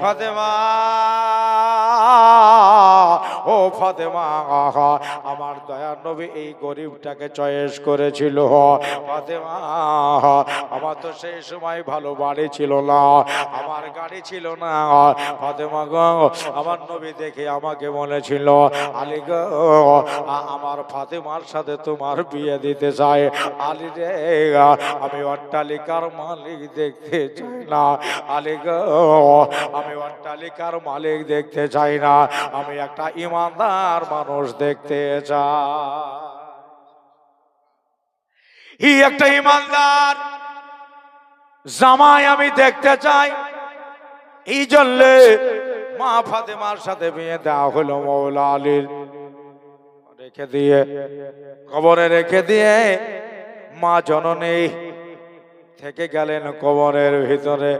ফাতেমা ও ফাতেমা আমার দয়ার নবী এই গরিবটাকে চয়েস করেছিল। ফাতেমা আমার তো সেই সময় ভালো বাড়ি ছিল না, আমার গাড়ি ছিল না। ফাতেমা গো, আমার নবী দেখে আমাকে বলেছিল, আলী গো আমার ফাতেমার সাথে তোমার বিয়ে দিতে চাই। আলী রে, আমি অট্টালিকার মালিক দেখতে চাই না। আলী গো, আমি অট্টালিকার মালিক দেখতে চাই না। আমি একটা ইমানদার মানুষ দেখতে চাই। একটা ইমানদার। জামাই আমি দেখতে চাই। এই জন্যে মা ফাতেমার সাথে বিয়ে দেওয়া হলো মৌলা আলীর। রেখে দিয়ে, কবরে রেখে দিয়ে মা জননী থেকে গেলেন কবরের ভিতরে।